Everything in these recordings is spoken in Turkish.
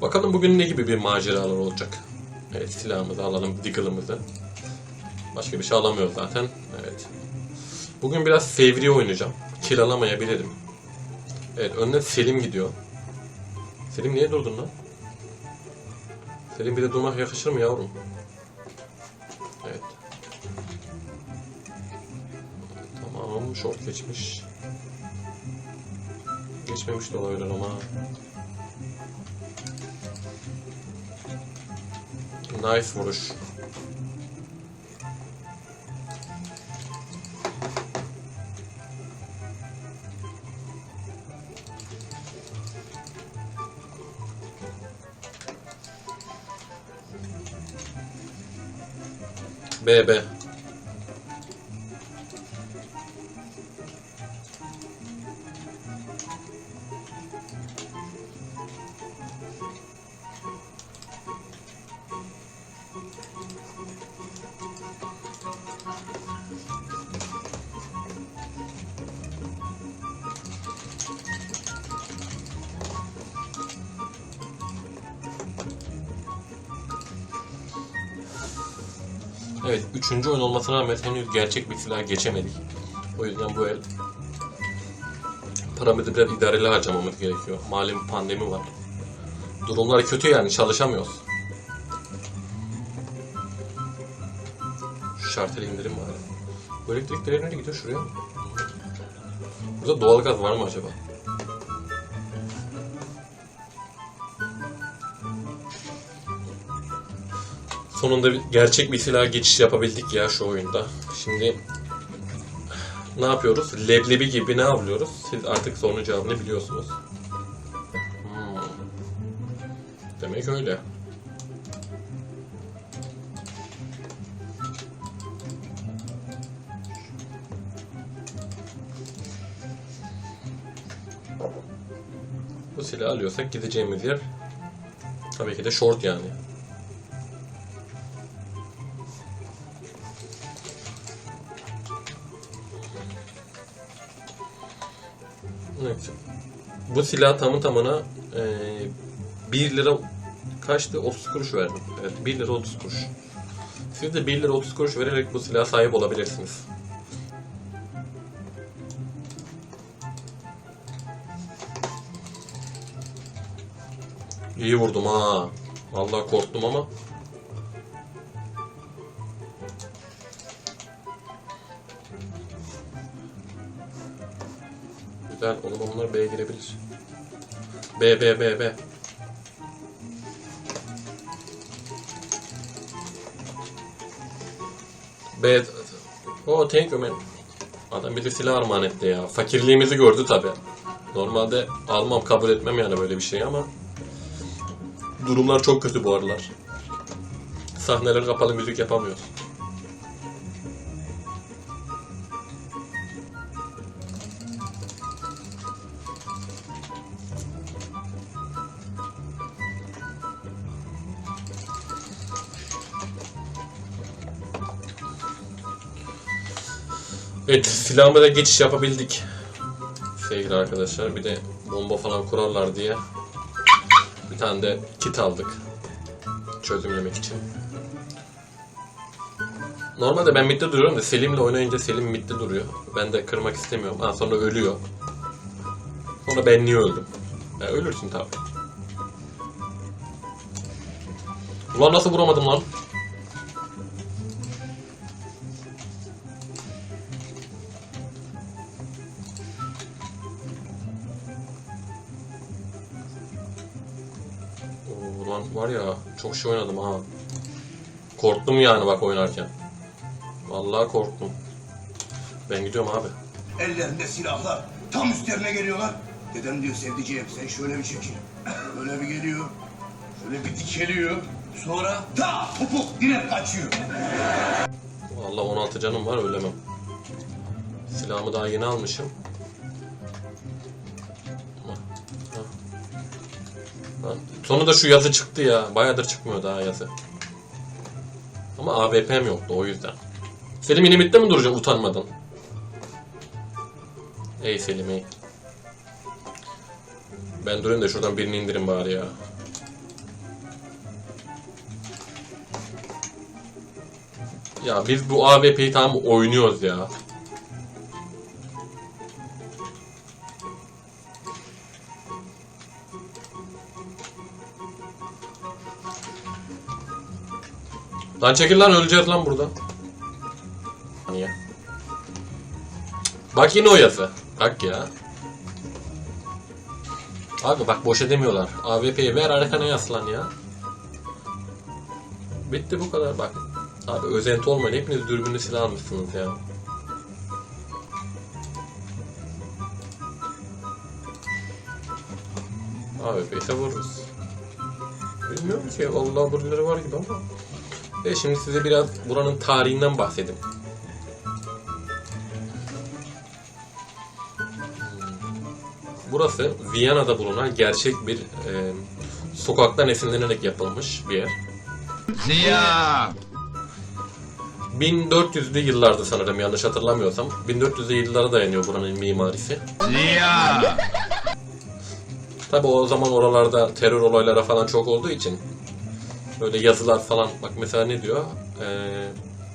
Bakalım bugün ne gibi bir maceralar olacak. Evet silahımızı alalım, diggle'ımızı. Başka bir şey alamıyoruz zaten. Evet. Bugün biraz fevri oynayacağım. Kill alamayabilirim. Evet önüne Selim gidiyor. Selim niye durdun lan? Selim bir de durmak yakışır mı yavrum? Evet. Tamam short geçmiş. Geçmemiş de olabilir ama. Nice vuruş. B Evet, üçüncü oyun olmasına rağmen henüz gerçek bir silah geçemedik. O yüzden bu el paramızı biraz idareli harcamamız gerekiyor. Malum pandemi var. Durumlar kötü yani, çalışamıyoruz. Şu şarteli indirim var. Bu elektrikler nereye gidiyor? Şuraya mı? Burada doğalgaz var mı acaba? Sonunda gerçek bir silah geçiş yapabildik ya şu oyunda. Şimdi ne yapıyoruz? Leblebi gibi ne avlıyoruz? Siz artık sorunun cevabını biliyorsunuz. Hmm. Demek öyle. Bu silahı alıyorsak gideceğimiz yer tabii ki de short yani. Bu silah tamı tamına e, 1 lira kaçtı? 30 kuruş verdim. Evet 1 lira 30 kuruş. Siz de 1 lira 30 kuruş vererek bu silaha sahip olabilirsiniz. İyi vurdum ha. Vallahi korktum ama. Güzel. Oğlum onlar B'ye girebilir. B, B, B, B. B. O thank you man. Adam bize silah armağan etti ya. Fakirliğimizi gördü tabi. Normalde almam kabul etmem yani böyle bir şey ama durumlar çok kötü bu aralar. Sahneler kapalı müzik yapamıyoruz. Da geçiş yapabildik. Sevgili arkadaşlar bir de bomba falan kurarlar diye bir tane de kit aldık. Çözümlemek için. Normalde ben midde duruyorum da Selim'le oynayınca Selim midde duruyor. Ben de kırmak istemiyorum. Ha, sonra ölüyor. Sonra ben niye öldüm? Ya, ölürsün tabi. Ulan nasıl vuramadım lan? Ulan var ya çok şey oynadım ha. Korktum yani bak oynarken. Vallahi korktum. Ben gidiyorum abi. Ellerinde silahlar. Tam üstlerine geliyorlar. Dedem diyor sevdiceğim sen şöyle bir çekil. Böyle bir geliyor. Şöyle bir dikeliyor. Sonra ta topuk direkt kaçıyor. Vallahi 16 canım var ölemem. Silahımı daha yeni almışım. Sonunda şu yazı çıktı ya. Bayağıdır çıkmıyor daha yazı. Ama AWP'm yoktu o yüzden. Selim inimitte mi duracak utanmadan? Ey Selim ey. Ben durayım da şuradan birini indirin bari ya. Ya biz bu AWP'yi tam oynuyoruz ya. Lan çekil lan öleceğiz lan burada. Niye? Bak yine o yazı. Bak ya. Abi bak boşa demiyorlar. AWP'yi ver arkana yaslan ya. Bitti bu kadar bak. Abi özenti olmayın. Hepiniz dürbünlü silah almışsınız ya. AWP ise vururuz. Bilmiyorum ki. Allah birileri var gibi ama. Ve şimdi size biraz buranın tarihinden bahsedeyim. Burası Viyana'da bulunan gerçek bir e, sokaktan esinlenerek yapılmış bir yer. Ziya! 1400'lü yıllarda sanırım yanlış hatırlamıyorsam. 1400'lü yıllara dayanıyor buranın mimarisi. Ziya! Tabi o zaman oralarda terör olayları falan çok olduğu için böyle yazılar falan bak mesela ne diyor? Ee,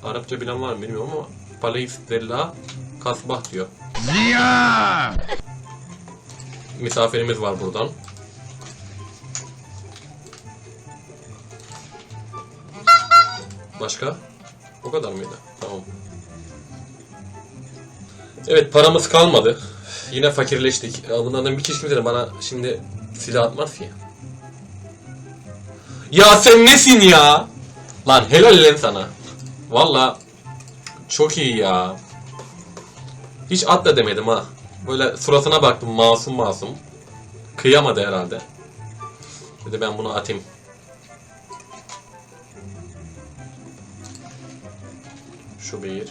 Arapça bilen var mı bilmiyorum ama Palais de la Kasbah diyor. Ziya! Misafirimiz var buradan. Başka? O kadar mıydı? Tamam. Evet paramız kalmadı. Yine fakirleştik. Bunlardan bir kişi kimse bana şimdi silah atmaz ki. Ya sen nesin ya? Lan helal lan sana. Valla çok iyi ya. Hiç at da demedim ha. Böyle suratına baktım masum masum. Kıyamadı herhalde. Dedi ben bunu atayım. Şu bir.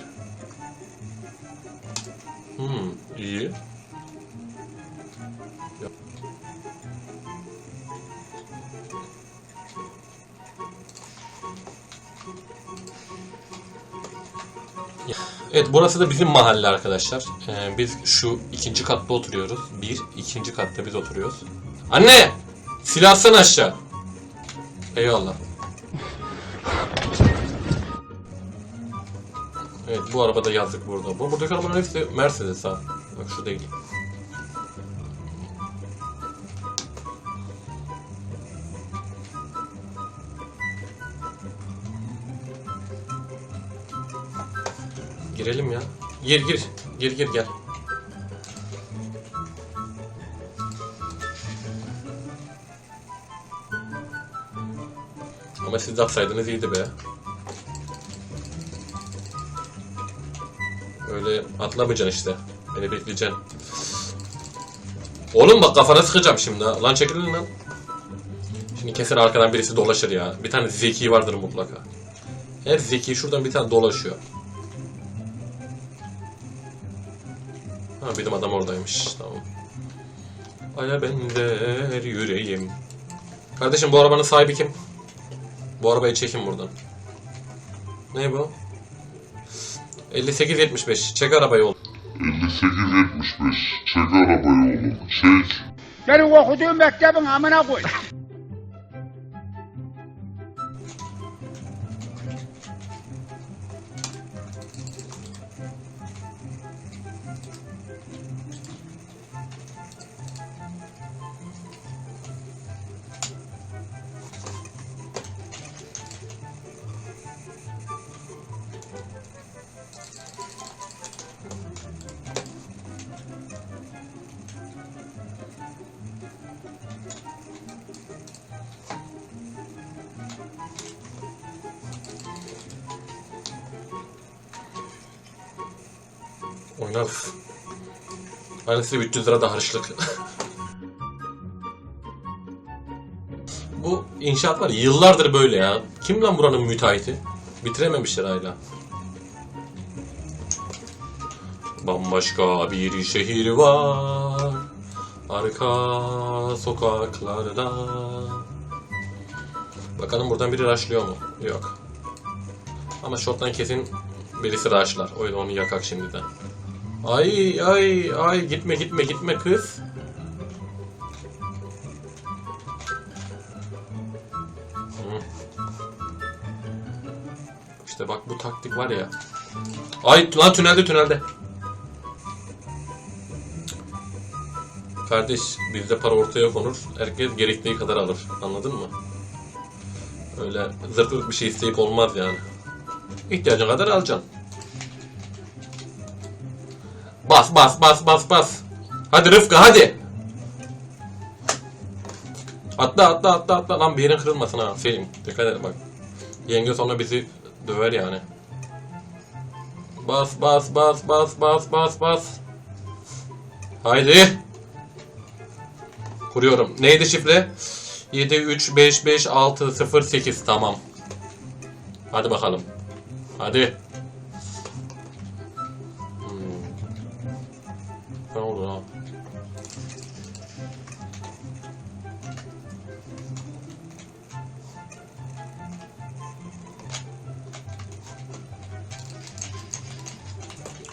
Hmm, iyi. Evet burası da bizim mahalle arkadaşlar. Ee, biz şu ikinci katta oturuyoruz. Bir, ikinci katta biz oturuyoruz. Anne! Silah atsana aşağı. Eyvallah. Evet bu arabada yazdık burada. Bu buradaki arabanın hepsi Mercedes ha. Bak şu değil. Girelim ya. Gir gir. Gir gir gel. Ama siz de atsaydınız iyiydi be. Öyle atlamayacaksın işte. Beni bekleyeceksin. Oğlum bak kafana sıkacağım şimdi. Lan çekilin lan. Şimdi kesin arkadan birisi dolaşır ya. Bir tane zeki vardır mutlaka. Her zeki şuradan bir tane dolaşıyor. Ha bizim adam oradaymış. Tamam. Aya benzer yüreğim. Kardeşim bu arabanın sahibi kim? Bu arabayı çekin buradan. Ne bu? 58-75. Çek arabayı oğlum. 58-75. Çek arabayı oğlum. Çek. Benim okuduğum mektebin amına koy. Oynarız. Aynısı 300 lira da harçlık. Bu inşaat var yıllardır böyle ya. Kim lan buranın müteahhiti? Bitirememişler hala. Bambaşka bir şehir var. Arka sokaklarda. Bakalım buradan biri raşlıyor mu? Yok. Ama short'tan kesin birisi raşlar. O yüzden onu yakak şimdiden. Ay ay ay gitme gitme gitme kız. İşte bak bu taktik var ya. Ay lan tünelde tünelde. Kardeş bizde para ortaya konur. Herkes gerektiği kadar alır. Anladın mı? Öyle zırt bir şey isteyip olmaz yani. İhtiyacın kadar alacaksın. Bas bas bas bas. Hadi Rıfkı hadi. Atla atla atla atla. Lan bir yerin kırılmasın ha. Selim dikkat et bak. Yenge sonra bizi döver yani. Bas bas bas bas bas bas bas. Haydi. Kuruyorum. Neydi şifre? 7 3 5 5 6 0 8 tamam. Hadi bakalım. Hadi.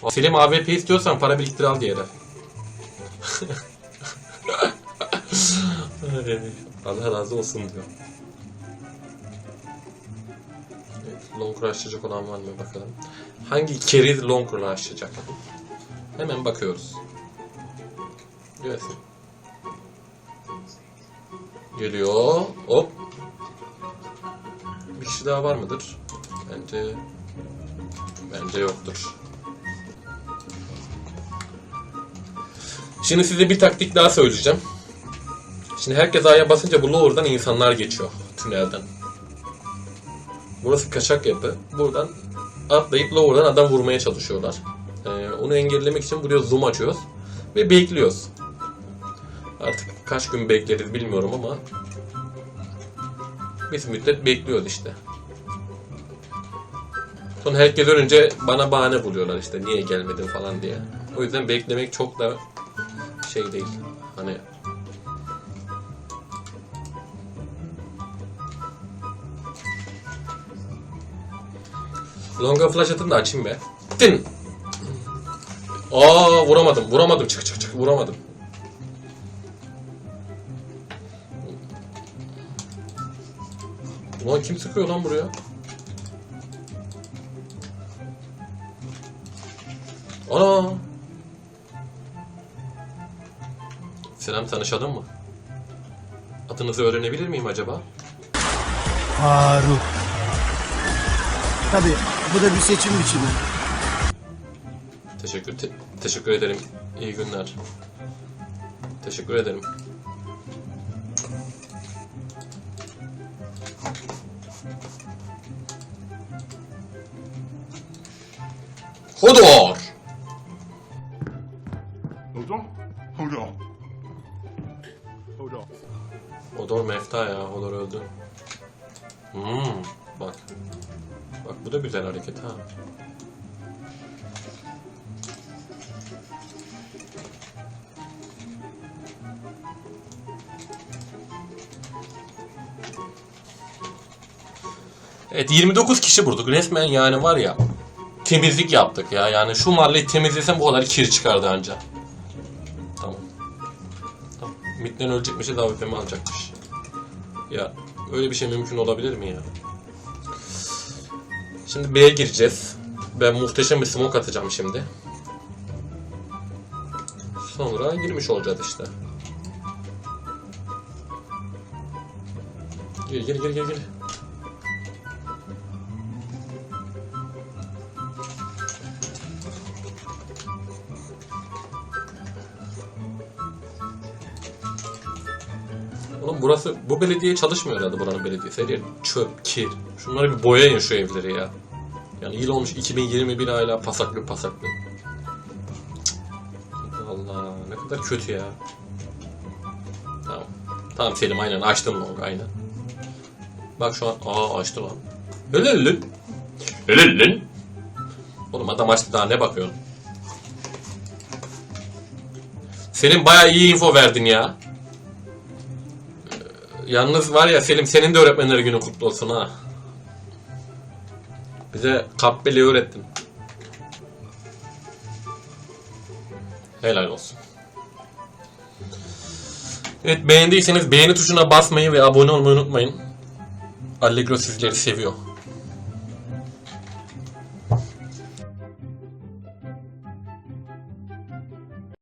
Selim AWP istiyorsan para biriktir al diye de. Allah razı olsun diyor. Evet, long rushlayacak olan var mı bakalım. Hangi carry long rushlayacak? Hemen bakıyoruz. Gelsin. Geliyor. Hop. Bir kişi daha var mıdır? Bence bence yoktur. Şimdi size bir taktik daha söyleyeceğim. Şimdi herkes A'ya basınca bu lower'dan insanlar geçiyor tünelden. Burası kaçak yapı. Buradan atlayıp lower'dan adam vurmaya çalışıyorlar. Ee, onu engellemek için buraya zoom açıyoruz ve bekliyoruz. Artık kaç gün bekleriz bilmiyorum ama bir müddet bekliyoruz işte. Sonra herkes önce bana bahane buluyorlar işte niye gelmedin falan diye. O yüzden beklemek çok da şey değil. Hani Longa flash atın da açayım be. Tin. Aa vuramadım. Vuramadım. Çık çık çık. Vuramadım. Ulan kim sıkıyor lan buraya? Ana. Selam tanışalım mı? Adınızı öğrenebilir miyim acaba? Faruk. Tabii bu da bir seçim biçimi. Teşekkür te- teşekkür ederim. İyi günler. Teşekkür ederim. Hodor! Mefta ya. Hodor öldü. Hmm, bak. Bak bu da güzel hareket ha. Evet 29 kişi vurduk. Resmen yani var ya temizlik yaptık ya. Yani şu mahalleyi temizlesem bu kadar kir çıkardı anca. Tamam. Tamam. Midden ölecekmişiz AWP'mi alacakmış. Ya öyle bir şey mümkün olabilir mi ya? Şimdi B'ye gireceğiz. Ben muhteşem bir smoke atacağım şimdi. Sonra girmiş olacağız işte. Gir gir gir gir gir. Oğlum burası, bu belediye çalışmıyor herhalde buranın belediyesi. Her yer çöp, kir. Şunları bir boyayın şu evleri ya. Yani yıl olmuş 2021 hala pasaklı pasaklı. Allah ne kadar kötü ya. Tamam. Tamam Selim aynen açtım long aynen. Bak şu an aa açtı lan. Helal lan. Oğlum adam açtı daha ne bakıyorsun? Selim bayağı iyi info verdin ya. Yalnız var ya Selim senin de öğretmenler günü kutlu olsun ha. Bize kabbeli öğrettin. Helal olsun. Evet beğendiyseniz beğeni tuşuna basmayı ve abone olmayı unutmayın. Allegro sizleri seviyor.